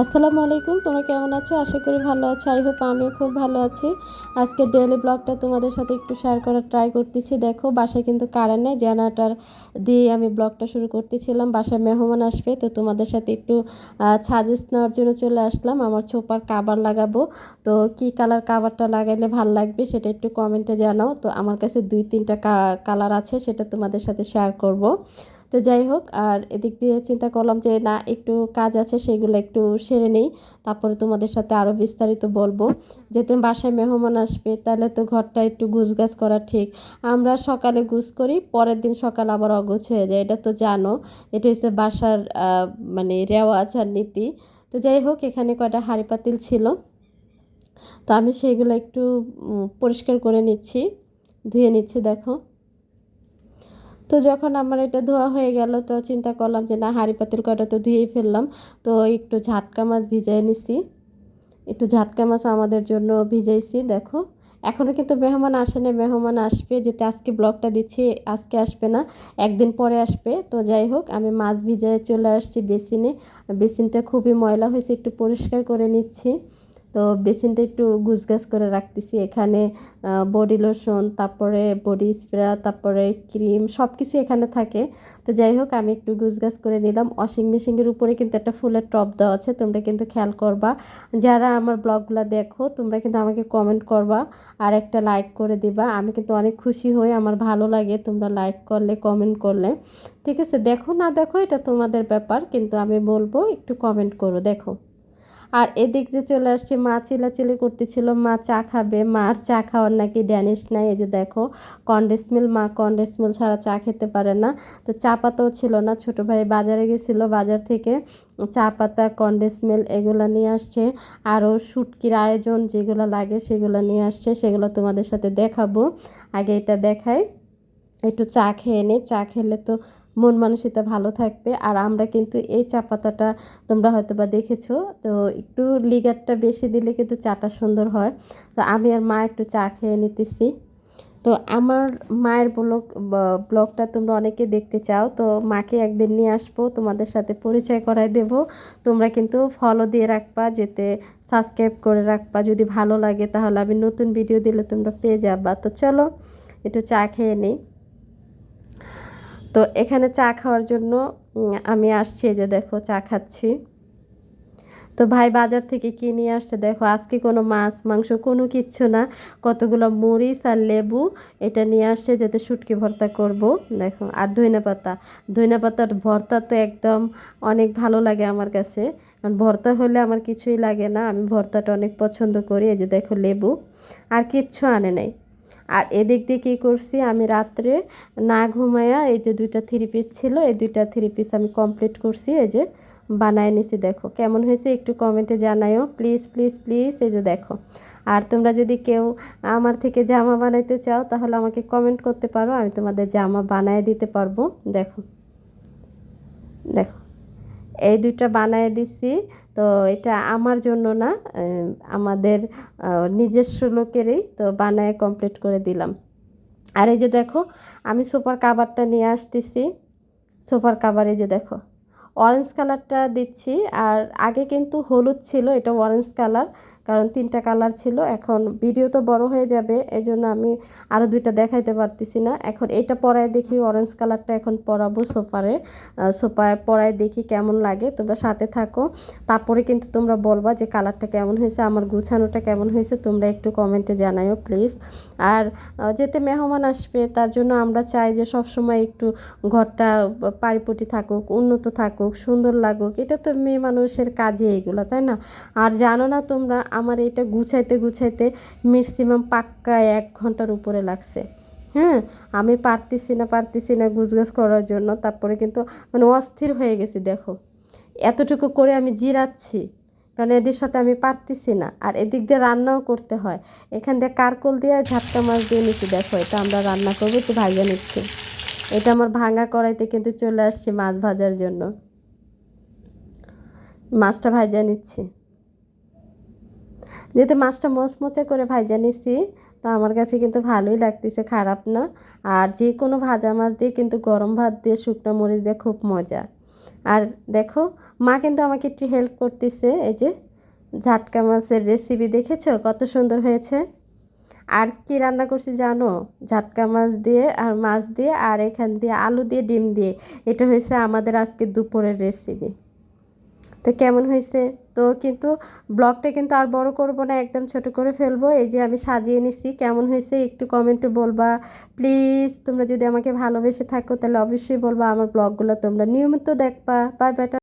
আসসালামু আলাইকুম, তোমরা কেমন আছো? আশা করি ভালো আছো। আই হোপ আমিও খুব ভালো আছি। আজকে ডেলি ব্লগটা তোমাদের সাথে একটু শেয়ার করার ট্রাই করতেছি। দেখো, বাসায় কিন্তু কারেন্ট নেই। জেনারেটার দিয়ে আমি ব্লগটা শুরু করতেছিলাম। বাসায় মেহমান আসবে, তো তোমাদের সাথে একটু সাজেস্ট নেওয়ার জন্য চলে আসলাম। আমার ছোপার কাবার লাগাবো। তো কি কালার কাবারটা লাগাইলে ভালো লাগবে সেটা একটু কমেন্টে জানাও। তো আমার কাছে দুই, তিনটা কালার আছে, সেটা তোমাদের সাথে শেয়ার করব। তো যাই হোক, আর এদিক দিয়ে চিন্তা করলাম যে, না, একটু কাজ আছে, সেগুলো একটু সেরে নেই। তারপরে তোমাদের সাথে আরও বিস্তারিত বলব। যেতে বাসায় মেহমান আসবে, তাহলে তো ঘরটা একটু গুছগাছ করা ঠিক। আমরা সকালে গুছ করি, পরের দিন সকাল আবার অগোছ হয়ে যায়, এটা তো জানো। এটা হচ্ছে বাসার মানে রেওয়াজ আর নীতি। তো যাই হোক, এখানে কয়টা হাঁড়ি পাতিল ছিল। তো আমি সেগুলো একটু পরিষ্কার করে নিচ্ছি। ধুয়ে নিচ্ছি, দেখো। তো যখন আমার এটা ধোয়া হয়ে গেল, তো চিন্তা করলাম যে না, হাঁড়ি পাতিল কটা তো ধুয়েই ফেললাম। তো একটু ঝাটকা মাছ ভিজাই নিছি। একটু ঝাটকা মাছ আমাদের জন্য ভিজাইছি, দেখো। এখনও কিন্তু মেহমান আসে না মেহমান আসবে। যেতে আজকে ব্লগটা দিচ্ছি, আজকে আসবে না, একদিন পরে আসবে। তো যাই হোক, আমি মাছ ভিজায় চলে আসছি বেসিনে। বেসিনটা খুবই ময়লা হয়েছে, একটু পরিষ্কার করে নিচ্ছি। তো বেসিনটা একটু গুছগাছ করে রাখতেছি। এখানে বডি লোশন, তারপরে বডি স্প্রে, তারপরে ক্রিম সব কিছু এখানে থাকে। তো যাই হোক, আমি একটু গুছগাছ করে নিলাম। ওয়াশিং মেশিনের উপরে কিন্তু একটা ফুলের টপ দেওয়া আছে, তোমরা কিন্তু খেয়াল করবা। যারা আমার ব্লগগুলো দেখো, তোমরা কিন্তু আমাকে কমেন্ট করবা আর একটা লাইক করে দিবা। আমি কিন্তু অনেক খুশি হই, আমার ভালো লাগে তোমরা লাইক করলে, কমেন্ট করলে। ঠিক আছে, দেখো না দেখো, এটা তোমাদের ব্যাপার, কিন্তু আমি বলব একটু কমেন্ট করো, দেখো। আর এদিক যে চলে আসছে, মা চিলাচিলি করতেছিল, মা চা খাবে মার চা খাওয়ার নাকি ড্যানিশ নাই, এই যে দেখো কন্ডেস মিল, মা কন্ডেস মিল ছাড়া চা খেতে পারে না। তো চা পাতাও ছিল না, ছোট ভাই বাজারে গেছিল, বাজার থেকে চা পাতা কন্ডেস মিল এগুলো নিয়ে আসছে। আরও শুটকির আয়োজন যেগুলো লাগে সেগুলো নিয়ে আসছে, সেগুলো তোমাদের সাথে দেখাবো। আগে এটা দেখায় একটু চা খেয়ে নে, চা খেলে তো মন মানসিকতা ভালো থাকবে। আর আমরা কিন্তু এই চা পাতাটা তোমরা হয়তো বা দেখেছ। তো একটু লিগারটা বেশি দিলে কিন্তু চাটা সুন্দর হয়। তো আমি আর মা একটু চা খেয়ে নিতেছি। তো আমার মায়ের ব্লগ ব্লগটা তোমরা অনেকে দেখতে চাও। তো মাকে একদিন নিয়ে আসব, তোমাদের সাথে পরিচয় করাই দেব। তোমরা কিন্তু ফলো দিয়ে রাখবা, যেতে সাবস্ক্রাইব করে রাখবা। যদি ভালো লাগে তাহলে আমি নতুন ভিডিও দিলে তোমরা পেয়ে যাবা। তো চলো, একটু চা খেয়ে নিই। তো এখানে চা খাওয়ার জন্য আমি আসছি যে দেখো, চা খাচ্ছি। তো ভাই বাজার থেকে কি নিয়ে আসছে? দেখো, আজকে কোনো মাছ, মাংস, কোনো কিচ্ছু না। কতগুলো মরিচ আর লেবু, এটা নিয়ে আসছে যাতে শুটকি ভর্তা করব। দেখো, আর ধইনা পাতা। ধইনা পাতার ভর্তা তো একদম অনেক ভালো লাগে আমার কাছে। কারণ ভর্তা হলে আমার কিছুই লাগে না। আমি ভর্তাটা অনেক পছন্দ করি, এই যে দেখো লেবু। আর কিচ্ছু আনে নাই। আর এদিক দিয়ে কী করছি? আমি রাত্রে না ঘুমায়া এই যে দুইটা থ্রি পিস ছিল, এই দুইটা থ্রি পিস আমি কমপ্লিট করছি, এই যে বানায় নিছি। দেখো, কেমন হয়েছে একটু কমেন্টে জানাইও প্লিজ প্লিজ প্লিজ এই যে দেখো। আর তোমরা যদি কেউ আমার থেকে জামা বানাইতে চাও, তাহলে আমাকে কমেন্ট করতে পারো, আমি তোমাদের জামা বানায় দিতে পারব। দেখো দেখো। এই দুইটা বানায় দিছি। তো এটা আমার জন্য না আমাদের নিজস্ব লোকেরই তো বানায় কমপ্লিট করে দিলাম। আর এই যে দেখো, আমি সুপার কাবারটা নিয়ে আসতেছি। সুপার কাবার এই যে দেখো অরেঞ্জ কালারটা দিচ্ছি। আর আগে কিন্তু হলুদ ছিল, এটা অরেঞ্জ কালার কারণ তিনটা কালার ছিল। এখন ভিডিও তো বড় হয়ে যাবে এই জন্য আমি আরও দুইটা দেখাইতে পারতেছি না। এখন এটা পরায় দেখি অরেঞ্জ কালারটা এখন পরাবো সোফারে সোফায় পরায় দেখি কেমন লাগে, তোমরা সাথে থাকো। তারপরে কিন্তু তোমরা বলবা যে কালারটা কেমন হয়েছে, আমার গুছানোটা কেমন হয়েছে, তোমরা একটু কমেন্টে জানাইও প্লিজ আর যেতে মেহমান আসবে, তার জন্য আমরা চাই যে সবসময় একটু ঘরটা পারিপটি থাকুক, উন্নত থাকুক, সুন্দর লাগুক। এটা তো মেয়ে মানুষের কাজে এগুলো, তাই না? আর জানো না তোমরা আমার এটা গুছাইতে গুছাইতে ম্যাক্সিমাম পাক্কা এক ঘণ্টার উপরে লাগছে। হ্যাঁ আমি পারতেছি না পারতেছি না গুছগাছ করার জন্য, তারপরে কিন্তু মানে অস্থির হয়ে গেছি, দেখো। এতটুকু করে আমি জিরাচ্ছি, কারণ এদের সাথে আমি পারতেছি না, আর এদিক দিয়ে রান্নাও করতে হয়। এখান দিয়ে কারকল দিয়ে ঝাপটা মাছ দিয়ে নিচ্ছি দেখো, এটা আমরা রান্না করব, একটু ভাইজা নিচ্ছি। এটা আমার ভাঙা কড়াইতে কিন্তু চলে আসছে মাছ ভাজার জন্য। মাছটা ভাজা নিচ্ছি। যেহেতু মাছটা মচমচে করে ভাজা নিছি, তো আমার কাছে কিন্তু ভালোই লাগতেছে, খারাপ না। আর যে কোনো ভাজা মাছ দিয়ে কিন্তু গরম ভাত দিয়ে শুকনো মরিচ দিয়ে খুব মজা। আর দেখো, মা কিন্তু আমাকে একটু হেল্প করতেছে, এই যে ঝাটকা মাছের রেসিপি দেখেছ? কত সুন্দর হয়েছে। আর কি রান্না করছি জানো? ঝাটকা মাছ দিয়ে আর মাছ দিয়ে আর এখান দিয়ে আলু দিয়ে, ডিম দিয়ে। এটা হয়েছে আমাদের আজকে দুপুরের রেসিপি তো কেমন হয়েছে? তো কিন্তু ব্লগটা কিন্তু আর বড় করব না, একদম ছোট করে ফেলব। এই যে আমি সাজিয়ে নিছি, কেমন হয়েছে একটু কমেন্টে বলবা। প্লিজ তোমরা যদি আমাকে ভালোবেসে থাকো, তাহলে অবশ্যই বলবা আমার ব্লগগুলো তোমরা নিয়মিত দেখবা। Bye bye